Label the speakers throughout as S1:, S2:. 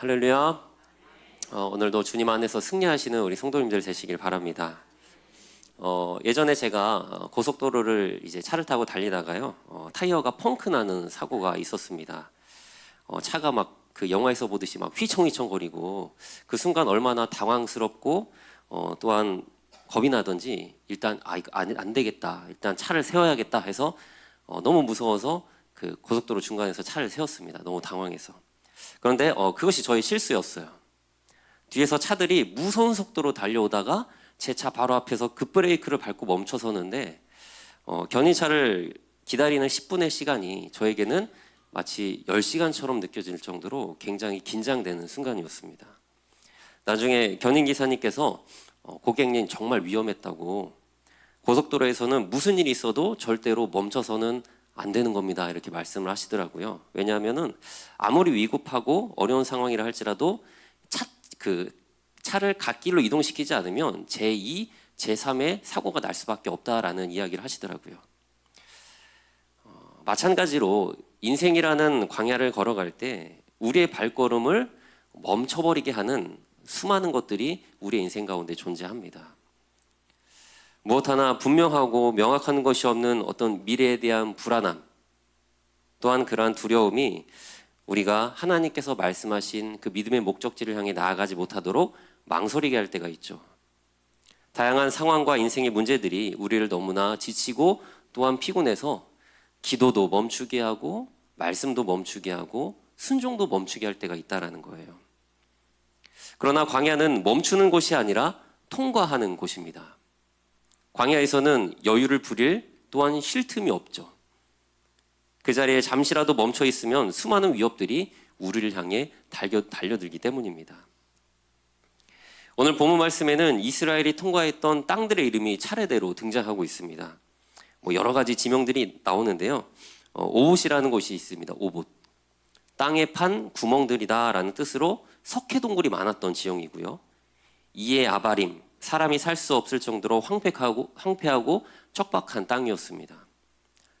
S1: 할렐루야. 어, 오늘도 주님 안에서 승리하시는 우리 성도님들 되시길 바랍니다. 어, 예전에 제가 어, 고속도로를 이제 차를 타고 달리다가요, 어, 타이어가 펑크 나는 사고가 있었습니다. 어, 차가 막 그 영화에서 보듯이 막 휘청휘청거리고 그 순간 얼마나 당황스럽고 어, 또한 겁이 나든지 일단 아 이거 안, 안 되겠다 일단 차를 세워야겠다 해서 어, 너무 무서워서 그 고속도로 중간에서 차를 세웠습니다. 너무 당황해서. 그런데 어, 그것이 저의 실수였어요. 뒤에서 차들이 무서운 속도로 달려오다가 제 차 바로 앞에서 급브레이크를 밟고 멈춰서는데 어, 견인차를 기다리는 10분의 시간이 저에게는 마치 10시간처럼 느껴질 정도로 굉장히 긴장되는 순간이었습니다. 나중에 견인 기사님께서 어, 고객님 정말 위험했다고 고속도로에서는 무슨 일이 있어도 절대로 멈춰서는 안 되는 겁니다. 이렇게 말씀을 하시더라고요. 왜냐하면은 아무리 위급하고 어려운 상황이라 할지라도 차, 그 차를 갓길로 이동시키지 않으면 제2, 제3의 사고가 날 수밖에 없다라는 이야기를 하시더라고요. 어, 마찬가지로 인생이라는 광야를 걸어갈 때 우리의 발걸음을 멈춰버리게 하는 수많은 것들이 우리의 인생 가운데 존재합니다. 무엇 하나 분명하고 명확한 것이 없는 어떤 미래에 대한 불안함, 또한 그러한 두려움이 우리가 하나님께서 말씀하신 그 믿음의 목적지를 향해 나아가지 못하도록 망설이게 할 때가 있죠. 다양한 상황과 인생의 문제들이 우리를 너무나 지치고 또한 피곤해서 기도도 멈추게 하고 말씀도 멈추게 하고 순종도 멈추게 할 때가 있다라는 거예요. 그러나 광야는 멈추는 곳이 아니라 통과하는 곳입니다. 광야에서는 여유를 부릴 또한 쉴 틈이 없죠. 그 자리에 잠시라도 멈춰 있으면 수많은 위협들이 우리를 향해 달려, 달려들기 때문입니다. 오늘 본문 말씀에는 이스라엘이 통과했던 땅들의 이름이 차례대로 등장하고 있습니다. 뭐 여러 가지 지명들이 나오는데요. 어, 오봇이라는 곳이 있습니다. 오봇. 땅에 판 구멍들이다라는 뜻으로 석회 동굴이 많았던 지형이고요. 이에 아바림, 사람이 살 수 없을 정도로 황폐하고, 황폐하고 척박한 땅이었습니다.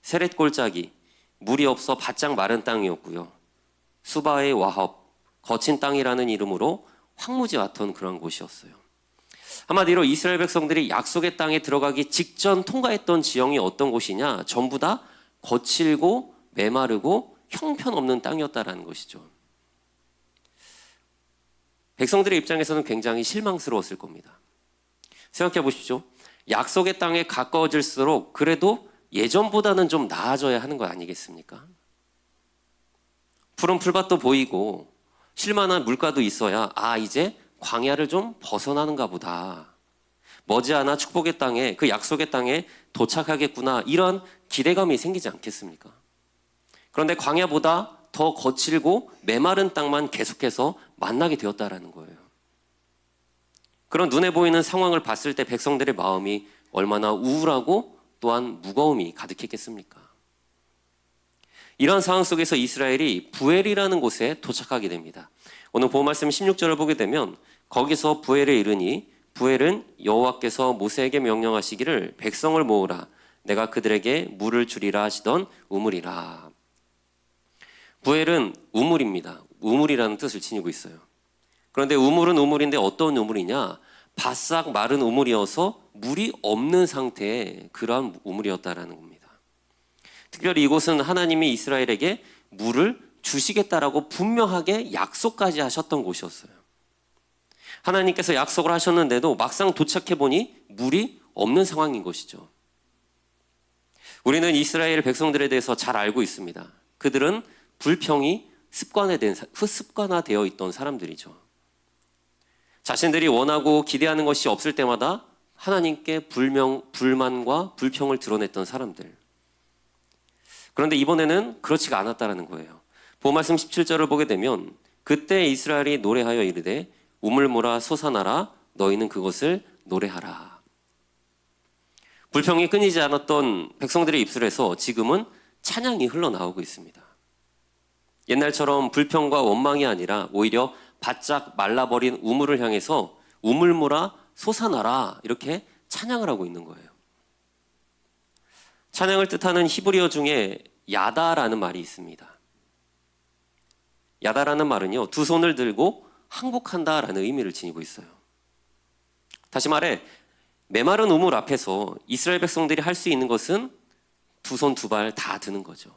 S1: 세렛 골짜기, 물이 없어 바짝 마른 땅이었고요. 수바의 와합, 거친 땅이라는 이름으로 황무지 같은 그런 곳이었어요. 한마디로 이스라엘 백성들이 약속의 땅에 들어가기 직전 통과했던 지형이 어떤 곳이냐? 전부 다 거칠고 메마르고 형편없는 땅이었다라는 것이죠. 백성들의 입장에서는 굉장히 실망스러웠을 겁니다. 생각해 보십시오. 약속의 땅에 가까워질수록 그래도 예전보다는 좀 나아져야 하는 거 아니겠습니까? 푸른 풀밭도 보이고 실만한 물가도 있어야 아 이제 광야를 좀 벗어나는가 보다. 머지않아 축복의 땅에 그 약속의 땅에 도착하겠구나 이런 기대감이 생기지 않겠습니까? 그런데 광야보다 더 거칠고 메마른 땅만 계속해서 만나게 되었다라는 거예요. 그런 눈에 보이는 상황을 봤을 때 백성들의 마음이 얼마나 우울하고 또한 무거움이 가득했겠습니까? 이런 상황 속에서 이스라엘이 부엘이라는 곳에 도착하게 됩니다. 오늘 본 말씀 16절을 보게 되면 거기서 부엘에 이르니 부엘은 여호와께서 모세에게 명령하시기를 백성을 모으라 내가 그들에게 물을 주리라 하시던 우물이라. 부엘은 우물입니다. 우물이라는 뜻을 지니고 있어요. 그런데 우물은 우물인데 어떤 우물이냐? 바싹 마른 우물이어서 물이 없는 상태의 그러한 우물이었다라는 겁니다. 특별히 이곳은 하나님이 이스라엘에게 물을 주시겠다라고 분명하게 약속까지 하셨던 곳이었어요. 하나님께서 약속을 하셨는데도 막상 도착해 보니 물이 없는 상황인 것이죠. 우리는 이스라엘 백성들에 대해서 잘 알고 있습니다. 그들은 불평이 습관화된 습관화되어 있던 사람들이죠. 자신들이 원하고 기대하는 것이 없을 때마다 하나님께 불명, 불만과 불평을 드러냈던 사람들. 그런데 이번에는 그렇지가 않았다라는 거예요. 보말씀 17절을 보게 되면 그때 이스라엘이 노래하여 이르되 우물모라 솟아나라 너희는 그것을 노래하라. 불평이 끊이지 않았던 백성들의 입술에서 지금은 찬양이 흘러나오고 있습니다. 옛날처럼 불평과 원망이 아니라 오히려 바짝 말라버린 우물을 향해서 우물모라 솟아나라 이렇게 찬양을 하고 있는 거예요. 찬양을 뜻하는 히브리어 중에 야다라는 말이 있습니다. 야다라는 말은요, 두 손을 들고 항복한다 라는 의미를 지니고 있어요. 다시 말해, 메마른 우물 앞에서 이스라엘 백성들이 할 수 있는 것은 두 손 두 발 다 드는 거죠.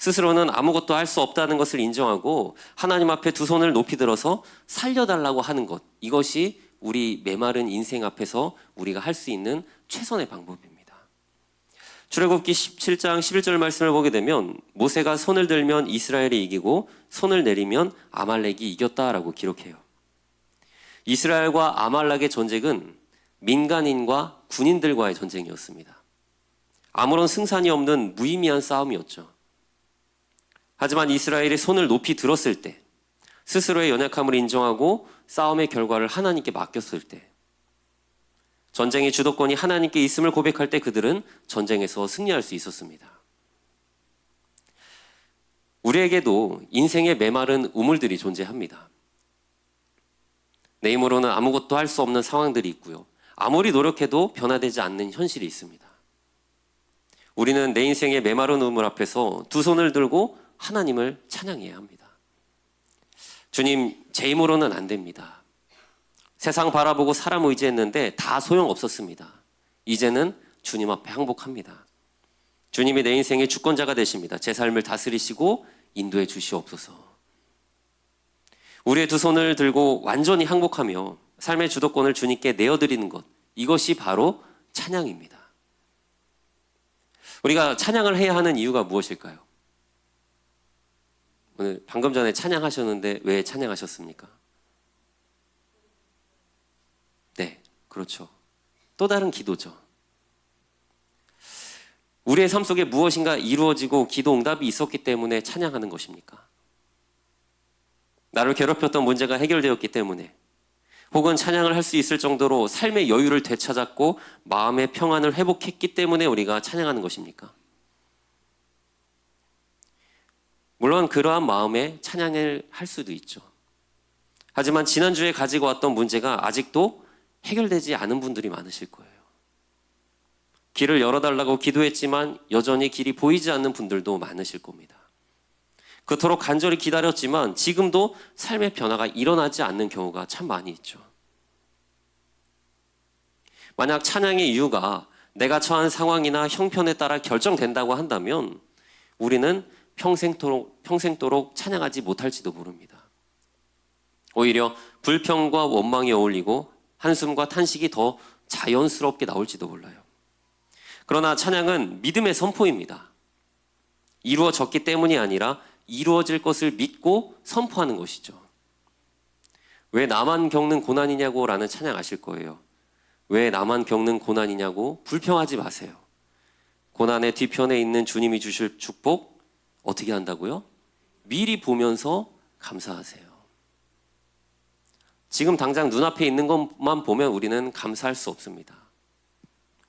S1: 스스로는 아무것도 할 수 없다는 것을 인정하고 하나님 앞에 두 손을 높이 들어서 살려달라고 하는 것. 이것이 우리 메마른 인생 앞에서 우리가 할 수 있는 최선의 방법입니다. 출애굽기 17장 11절 말씀을 보게 되면 모세가 손을 들면 이스라엘이 이기고 손을 내리면 아말렉이 이겼다라고 기록해요. 이스라엘과 아말렉의 전쟁은 민간인과 군인들과의 전쟁이었습니다. 아무런 승산이 없는 무의미한 싸움이었죠. 하지만 이스라엘이 손을 높이 들었을 때, 스스로의 연약함을 인정하고 싸움의 결과를 하나님께 맡겼을 때, 전쟁의 주도권이 하나님께 있음을 고백할 때 그들은 전쟁에서 승리할 수 있었습니다. 우리에게도 인생의 메마른 우물들이 존재합니다. 내 힘으로는 아무것도 할 수 없는 상황들이 있고요. 아무리 노력해도 변화되지 않는 현실이 있습니다. 우리는 내 인생의 메마른 우물 앞에서 두 손을 들고 하나님을 찬양해야 합니다. 주님, 제 힘으로는 안 됩니다. 세상 바라보고 사람 의지했는데 다 소용 없었습니다. 이제는 주님 앞에 항복합니다. 주님이 내 인생의 주권자가 되십니다. 제 삶을 다스리시고 인도해 주시옵소서. 우리의 두 손을 들고 완전히 항복하며 삶의 주도권을 주님께 내어드리는 것. 이것이 바로 찬양입니다. 우리가 찬양을 해야 하는 이유가 무엇일까요? 오늘 방금 전에 찬양하셨는데 왜 찬양하셨습니까? 네, 그렇죠. 또 다른 기도죠. 우리의 삶 속에 무엇인가 이루어지고 기도 응답이 있었기 때문에 찬양하는 것입니까? 나를 괴롭혔던 문제가 해결되었기 때문에 혹은 찬양을 할 수 있을 정도로 삶의 여유를 되찾았고 마음의 평안을 회복했기 때문에 우리가 찬양하는 것입니까? 물론 그러한 마음에 찬양을 할 수도 있죠. 하지만 지난주에 가지고 왔던 문제가 아직도 해결되지 않은 분들이 많으실 거예요. 길을 열어달라고 기도했지만 여전히 길이 보이지 않는 분들도 많으실 겁니다. 그토록 간절히 기다렸지만 지금도 삶의 변화가 일어나지 않는 경우가 참 많이 있죠. 만약 찬양의 이유가 내가 처한 상황이나 형편에 따라 결정된다고 한다면 우리는 평생토록, 평생도록 찬양하지 못할지도 모릅니다. 오히려 불평과 원망이 어울리고 한숨과 탄식이 더 자연스럽게 나올지도 몰라요. 그러나 찬양은 믿음의 선포입니다. 이루어졌기 때문이 아니라 이루어질 것을 믿고 선포하는 것이죠. 왜 나만 겪는 고난이냐고 라는 찬양 아실 거예요. 왜 나만 겪는 고난이냐고 불평하지 마세요. 고난의 뒤편에 있는 주님이 주실 축복 어떻게 한다고요? 미리 보면서 감사하세요. 지금 당장 눈앞에 있는 것만 보면 우리는 감사할 수 없습니다.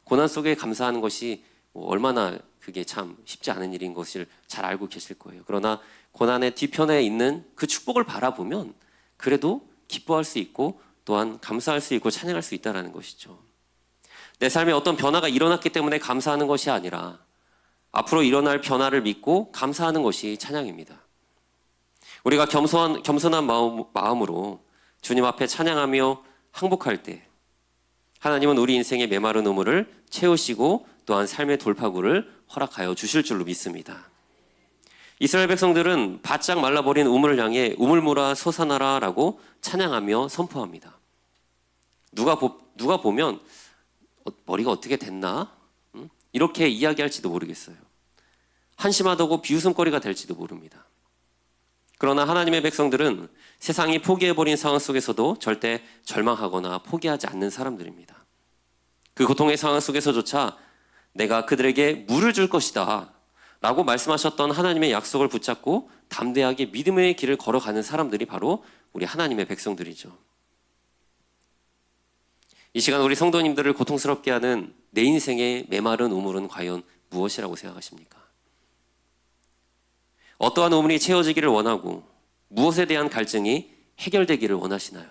S1: 고난 속에 감사하는 것이 뭐 얼마나 그게 참 쉽지 않은 일인 것을 잘 알고 계실 거예요. 그러나 고난의 뒤편에 있는 그 축복을 바라보면 그래도 기뻐할 수 있고 또한 감사할 수 있고 찬양할 수 있다라는 것이죠. 내 삶에 어떤 변화가 일어났기 때문에 감사하는 것이 아니라 앞으로 일어날 변화를 믿고 감사하는 것이 찬양입니다. 우리가 겸손한, 겸손한 마음, 마음으로 주님 앞에 찬양하며 항복할 때 하나님은 우리 인생의 메마른 우물을 채우시고 또한 삶의 돌파구를 허락하여 주실 줄로 믿습니다. 이스라엘 백성들은 바짝 말라버린 우물을 향해 우물물아 솟아나라라고 찬양하며 선포합니다. 누가 보, 누가 보면 어, 머리가 어떻게 됐나 음? 이렇게 이야기할지도 모르겠어요. 한심하다고 비웃음거리가 될지도 모릅니다. 그러나 하나님의 백성들은 세상이 포기해버린 상황 속에서도 절대 절망하거나 포기하지 않는 사람들입니다. 그 고통의 상황 속에서조차 내가 그들에게 물을 줄 것이다. 라고 말씀하셨던 하나님의 약속을 붙잡고 담대하게 믿음의 길을 걸어가는 사람들이 바로 우리 하나님의 백성들이죠. 이 시간 우리 성도님들을 고통스럽게 하는 내 인생의 메마른 우물은 과연 무엇이라고 생각하십니까? 어떠한 우물이 채워지기를 원하고 무엇에 대한 갈증이 해결되기를 원하시나요?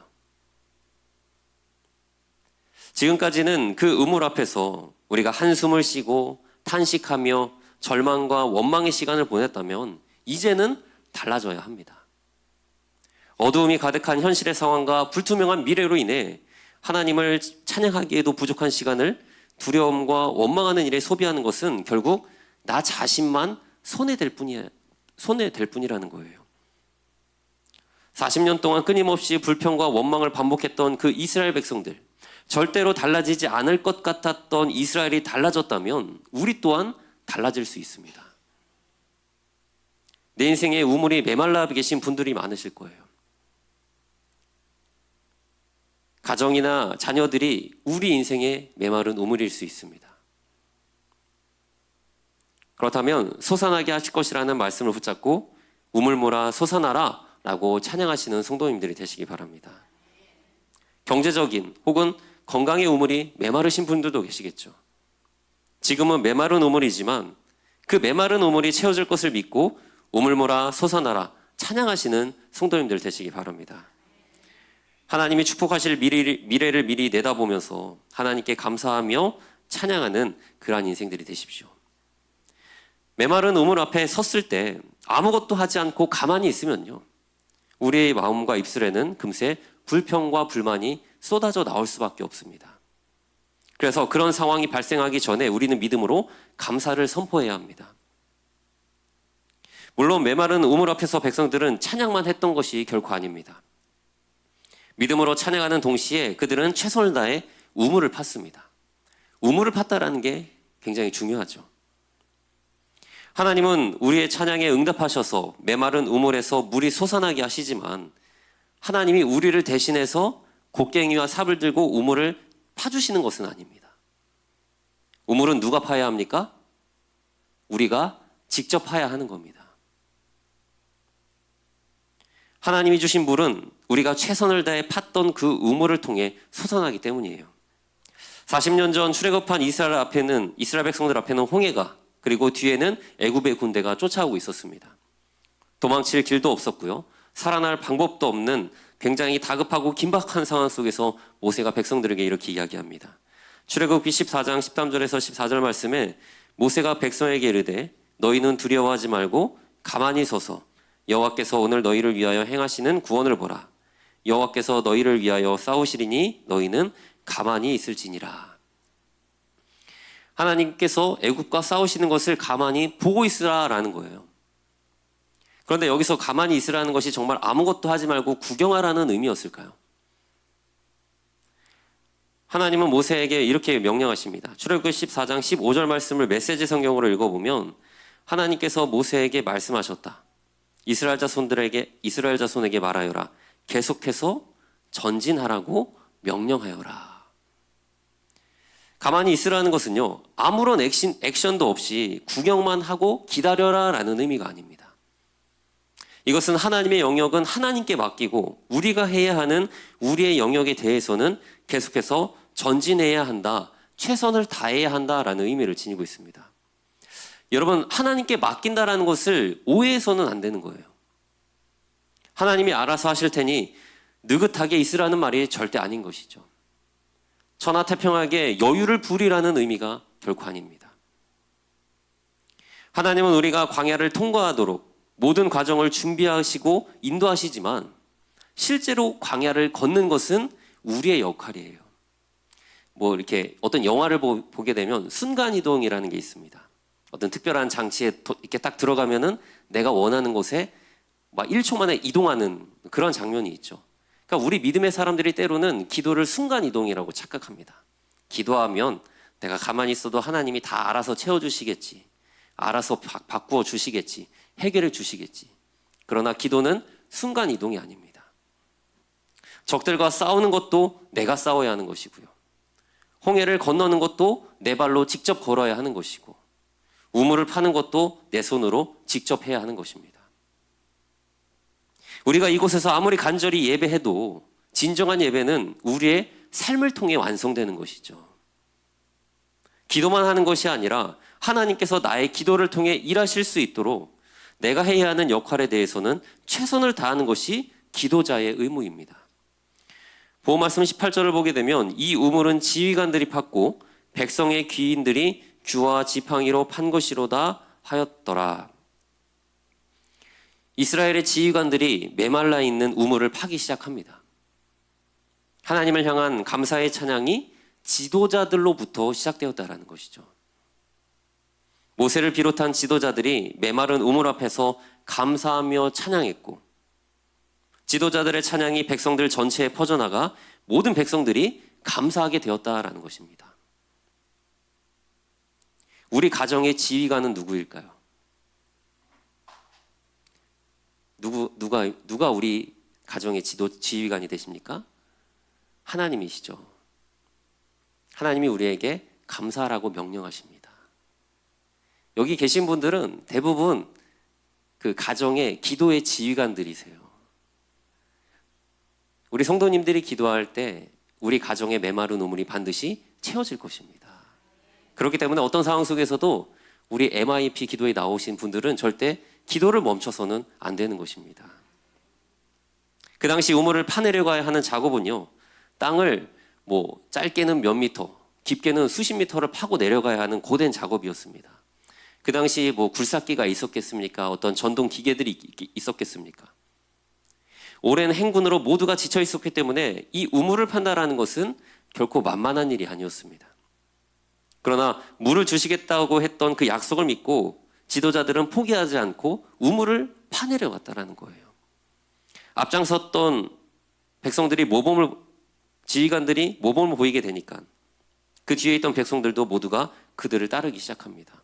S1: 지금까지는 그 우물 앞에서 우리가 한숨을 쉬고 탄식하며 절망과 원망의 시간을 보냈다면 이제는 달라져야 합니다. 어두움이 가득한 현실의 상황과 불투명한 미래로 인해 하나님을 찬양하기에도 부족한 시간을 두려움과 원망하는 일에 소비하는 것은 결국 나 자신만 손해될 뿐이야, 손해될 뿐이라는 거예요. 40년 동안 끊임없이 불평과 원망을 반복했던 그 이스라엘 백성들, 절대로 달라지지 않을 것 같았던 이스라엘이 달라졌다면 우리 또한 달라질 수 있습니다. 내 인생에 우물이 메말라 계신 분들이 많으실 거예요. 가정이나 자녀들이 우리 인생의 메마른 우물일 수 있습니다. 그렇다면 솟아나게 하실 것이라는 말씀을 붙잡고 우물모라 솟아나라 라고 찬양하시는 성도님들이 되시기 바랍니다. 경제적인 혹은 건강의 우물이 메마르신 분들도 계시겠죠. 지금은 메마른 우물이지만 그 메마른 우물이 채워질 것을 믿고 우물모라 솟아나라 찬양하시는 성도님들 되시기 바랍니다. 하나님이 축복하실 미래를, 미리 내다보면서 하나님께 감사하며 찬양하는 그러한 인생들이 되십시오. 메마른 우물 앞에 섰을 때 아무것도 하지 않고 가만히 있으면요. 우리의 마음과 입술에는 금세 불평과 불만이 쏟아져 나올 수밖에 없습니다. 그래서 그런 상황이 발생하기 전에 우리는 믿음으로 감사를 선포해야 합니다. 물론 메마른 우물 앞에서 백성들은 찬양만 했던 것이 결코 아닙니다. 믿음으로 찬양하는 동시에 그들은 최선을 다해 우물을 팠습니다. 우물을 팠다라는 게 굉장히 중요하죠. 하나님은 우리의 찬양에 응답하셔서 메마른 우물에서 물이 솟아나게 하시지만 하나님이 우리를 대신해서 곡괭이와 삽을 들고 우물을 파주시는 것은 아닙니다. 우물은 누가 파야 합니까? 우리가 직접 파야 하는 겁니다. 하나님이 주신 물은 우리가 최선을 다해 팠던 그 우물을 통해 솟아나기 때문이에요. 40년 전 출애굽한 이스라엘 앞에는 이스라엘 백성들 앞에는 홍해가 그리고 뒤에는 애굽의 군대가 쫓아오고 있었습니다. 도망칠 길도 없었고요. 살아날 방법도 없는 굉장히 다급하고 긴박한 상황 속에서 모세가 백성들에게 이렇게 이야기합니다. 출애굽기 14장 13절에서 14절 말씀에 모세가 백성에게 이르되 너희는 두려워하지 말고 가만히 서서 여호와께서 오늘 너희를 위하여 행하시는 구원을 보라. 여호와께서 너희를 위하여 싸우시리니 너희는 가만히 있을지니라. 하나님께서 애굽과 싸우시는 것을 가만히 보고 있으라라는 거예요. 그런데 여기서 가만히 있으라는 것이 정말 아무것도 하지 말고 구경하라는 의미였을까요? 하나님은 모세에게 이렇게 명령하십니다. 출애굽기 14장 15절 말씀을 메시지 성경으로 읽어보면 하나님께서 모세에게 말씀하셨다. 이스라엘 자손들에게 이스라엘 자손에게 말하여라. 계속해서 전진하라고 명령하여라. 가만히 있으라는 것은요, 아무런 액션, 액션도 없이 구경만 하고 기다려라 라는 의미가 아닙니다. 이것은 하나님의 영역은 하나님께 맡기고 우리가 해야 하는 우리의 영역에 대해서는 계속해서 전진해야 한다, 최선을 다해야 한다라는 의미를 지니고 있습니다. 여러분, 하나님께 맡긴다라는 것을 오해해서는 안 되는 거예요. 하나님이 알아서 하실 테니 느긋하게 있으라는 말이 절대 아닌 것이죠. 천하태평하게 여유를 부리라는 의미가 결코 아닙니다. 하나님은 우리가 광야를 통과하도록 모든 과정을 준비하시고 인도하시지만 실제로 광야를 걷는 것은 우리의 역할이에요. 뭐 이렇게 어떤 영화를 보, 게 되면 순간이동이라는 게 있습니다. 어떤 특별한 장치에 이렇게 딱 들어가면은 내가 원하는 곳에 막 1초 만에 이동하는 그런 장면이 있죠. 그러니까 우리 믿음의 사람들이 때로는 기도를 순간 이동이라고 착각합니다. 기도하면 내가 가만히 있어도 하나님이 다 알아서 채워주시겠지. 알아서 바, 꾸어 주시겠지. 해결해 주시겠지. 그러나 기도는 순간 이동이 아닙니다. 적들과 싸우는 것도 내가 싸워야 하는 것이고요. 홍해를 건너는 것도 내 발로 직접 걸어야 하는 것이고, 우물을 파는 것도 내 손으로 직접 해야 하는 것입니다. 우리가 이곳에서 아무리 간절히 예배해도 진정한 예배는 우리의 삶을 통해 완성되는 것이죠. 기도만 하는 것이 아니라 하나님께서 나의 기도를 통해 일하실 수 있도록 내가 해야 하는 역할에 대해서는 최선을 다하는 것이 기도자의 의무입니다. 보호 말씀 18절을 보게 되면 이 우물은 지휘관들이 팠고 백성의 귀인들이 규와 지팡이로 판 것이로다 하였더라. 이스라엘의 지휘관들이 메말라 있는 우물을 파기 시작합니다. 하나님을 향한 감사의 찬양이 지도자들로부터 시작되었다라는 것이죠. 모세를 비롯한 지도자들이 메마른 우물 앞에서 감사하며 찬양했고 지도자들의 찬양이 백성들 전체에 퍼져나가 모든 백성들이 감사하게 되었다라는 것입니다. 우리 가정의 지휘관은 누구일까요? 누구 누가 누가 우리 가정의 지도 지휘관이 되십니까? 하나님이시죠. 하나님이 우리에게 감사하라고 명령하십니다. 여기 계신 분들은 대부분 그 가정의 기도의 지휘관들이세요. 우리 성도님들이 기도할 때 우리 가정의 메마른 우물이 반드시 채워질 것입니다. 그렇기 때문에 어떤 상황 속에서도 우리 MIP 기도에 나오신 분들은 절대 기도를 멈춰서는 안 되는 것입니다. 그 당시 우물을 파내려고 하는 작업은요, 땅을 뭐 짧게는 몇 미터, 깊게는 수십 미터를 파고 내려가야 하는 고된 작업이었습니다. 그 당시 뭐 굴삭기가 있었겠습니까? 어떤 전동 기계들이 있- 있었겠습니까? 오랜 행군으로 모두가 지쳐 있었기 때문에 이 우물을 판다라는 것은 결코 만만한 일이 아니었습니다. 그러나 물을 주시겠다고 했던 그 약속을 믿고 지도자들은 포기하지 않고 우물을 파내려 왔다라는 거예요. 앞장섰던 백성들이 모범을 지휘관들이 모범을 보이게 되니까 그 뒤에 있던 백성들도 모두가 그들을 따르기 시작합니다.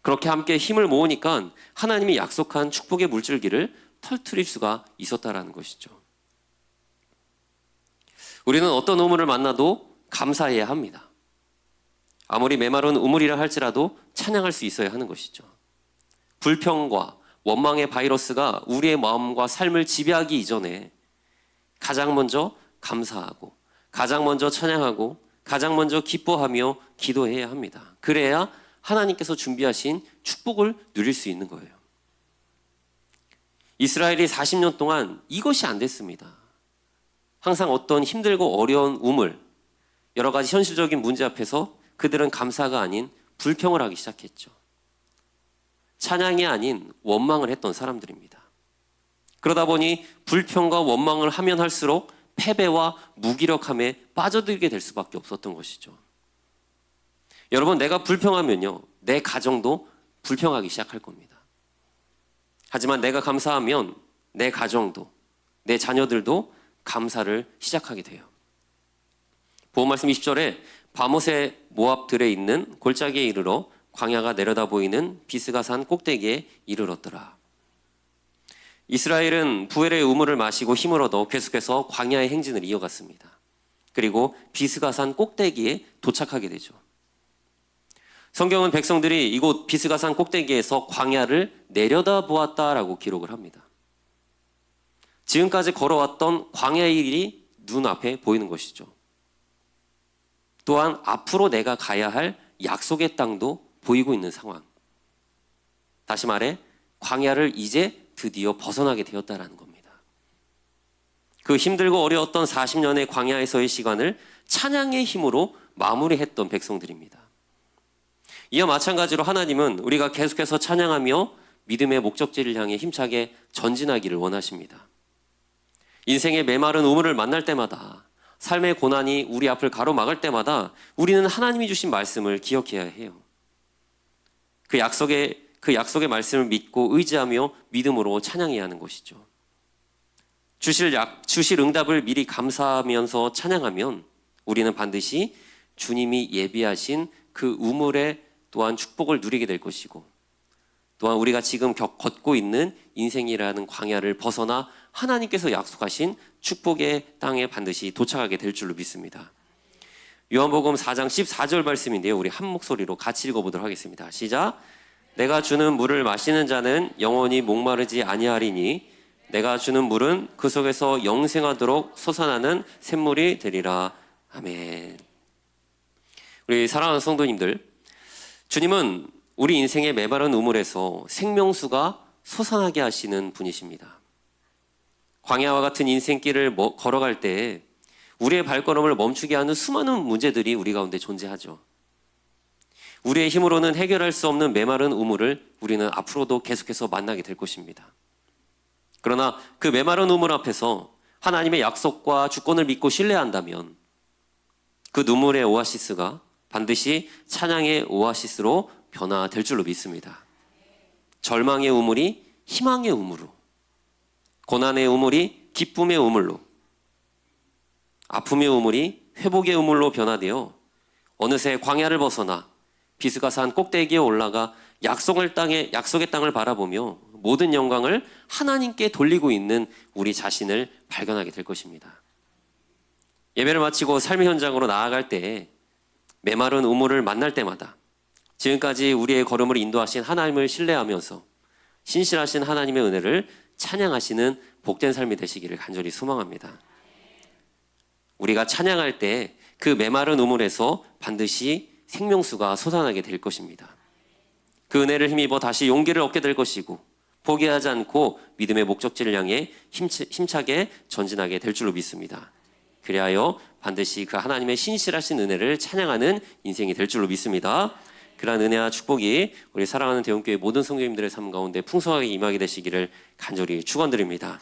S1: 그렇게 함께 힘을 모으니까 하나님이 약속한 축복의 물줄기를 털트릴 수가 있었다라는 것이죠. 우리는 어떤 우물을 만나도 감사해야 합니다. 아무리 메마른 우물이라 할지라도 찬양할 수 있어야 하는 것이죠. 불평과 원망의 바이러스가 우리의 마음과 삶을 지배하기 이전에 가장 먼저 감사하고 가장 먼저 찬양하고 가장 먼저 기뻐하며 기도해야 합니다. 그래야 하나님께서 준비하신 축복을 누릴 수 있는 거예요. 이스라엘이 40년 동안 이것이 안 됐습니다. 항상 어떤 힘들고 어려운 우물, 여러 가지 현실적인 문제 앞에서 그들은 감사가 아닌 불평을 하기 시작했죠. 찬양이 아닌 원망을 했던 사람들입니다. 그러다 보니 불평과 원망을 하면 할수록 패배와 무기력함에 빠져들게 될 수밖에 없었던 것이죠. 여러분, 내가 불평하면요, 내 가정도 불평하기 시작할 겁니다. 하지만 내가 감사하면 내 가정도, 내 자녀들도 감사를 시작하게 돼요. 보험 말씀 20절에 바못의 모압들에 있는 골짜기에 이르러 광야가 내려다 보이는 비스가 산 꼭대기에 이르렀더라. 이스라엘은 부엘의 우물을 마시고 힘을 얻어 계속해서 광야의 행진을 이어갔습니다. 그리고 비스가 산 꼭대기에 도착하게 되죠. 성경은 백성들이 이곳 비스가 산 꼭대기에서 광야를 내려다 보았다라고 기록을 합니다. 지금까지 걸어왔던 광야의 일이 눈앞에 보이는 것이죠. 또한 앞으로 내가 가야 할 약속의 땅도 보이고 있는 상황. 다시 말해 광야를 이제 드디어 벗어나게 되었다라는 겁니다. 그 힘들고 어려웠던 40년의 광야에서의 시간을 찬양의 힘으로 마무리했던 백성들입니다. 이와 마찬가지로 하나님은 우리가 계속해서 찬양하며 믿음의 목적지를 향해 힘차게 전진하기를 원하십니다. 인생의 메마른 우물을 만날 때마다 삶의 고난이 우리 앞을 가로막을 때마다 우리는 하나님이 주신 말씀을 기억해야 해요. 그 약속의 그 약속의 말씀을 믿고 의지하며 믿음으로 찬양해야 하는 것이죠. 주실 약 주실 응답을 미리 감사하면서 찬양하면 우리는 반드시 주님이 예비하신 그 우물의 또한 축복을 누리게 될 것이고 또한 우리가 지금 겪, 걷고 있는 인생이라는 광야를 벗어나 하나님께서 약속하신 축복의 땅에 반드시 도착하게 될 줄로 믿습니다. 요한복음 4장 14절 말씀인데요. 우리 한 목소리로 같이 읽어보도록 하겠습니다. 시작. 내가 주는 물을 마시는 자는 영원히 목마르지 아니하리니 내가 주는 물은 그 속에서 영생하도록 솟아나는 샘물이 되리라. 아멘. 우리 사랑하는 성도님들, 주님은 우리 인생의 메마른 우물에서 생명수가 솟아나게 하시는 분이십니다. 광야와 같은 인생길을 뭐- 걸어갈 때 우리의 발걸음을 멈추게 하는 수많은 문제들이 우리 가운데 존재하죠. 우리의 힘으로는 해결할 수 없는 메마른 우물을 우리는 앞으로도 계속해서 만나게 될 것입니다. 그러나 그 메마른 우물 앞에서 하나님의 약속과 주권을 믿고 신뢰한다면 그 눈물의 오아시스가 반드시 찬양의 오아시스로 변화될 줄로 믿습니다. 절망의 우물이 희망의 우물로, 고난의 우물이 기쁨의 우물로, 아픔의 우물이 회복의 우물로 변화되어 어느새 광야를 벗어나 비스가 산 꼭대기에 올라가 약속을 땅에 약속의 땅을 바라보며 모든 영광을 하나님께 돌리고 있는 우리 자신을 발견하게 될 것입니다. 예배를 마치고 삶의 현장으로 나아갈 때 메마른 우물을 만날 때마다 지금까지 우리의 걸음을 인도하신 하나님을 신뢰하면서 신실하신 하나님의 은혜를 찬양하시는 복된 삶이 되시기를 간절히 소망합니다. 우리가 찬양할 때 그 메마른 우물에서 반드시 생명수가 솟아나게 될 것입니다. 그 은혜를 힘입어 다시 용기를 얻게 될 것이고 포기하지 않고 믿음의 목적지를 향해 힘차, 힘차게 전진하게 될 줄로 믿습니다. 그리하여 반드시 그 하나님의 신실하신 은혜를 찬양하는 인생이 될 줄로 믿습니다. 그러한 은혜와 축복이 우리 사랑하는 대원교회 모든 성도님들의 삶 가운데 풍성하게 임하게 되시기를 간절히 축원드립니다.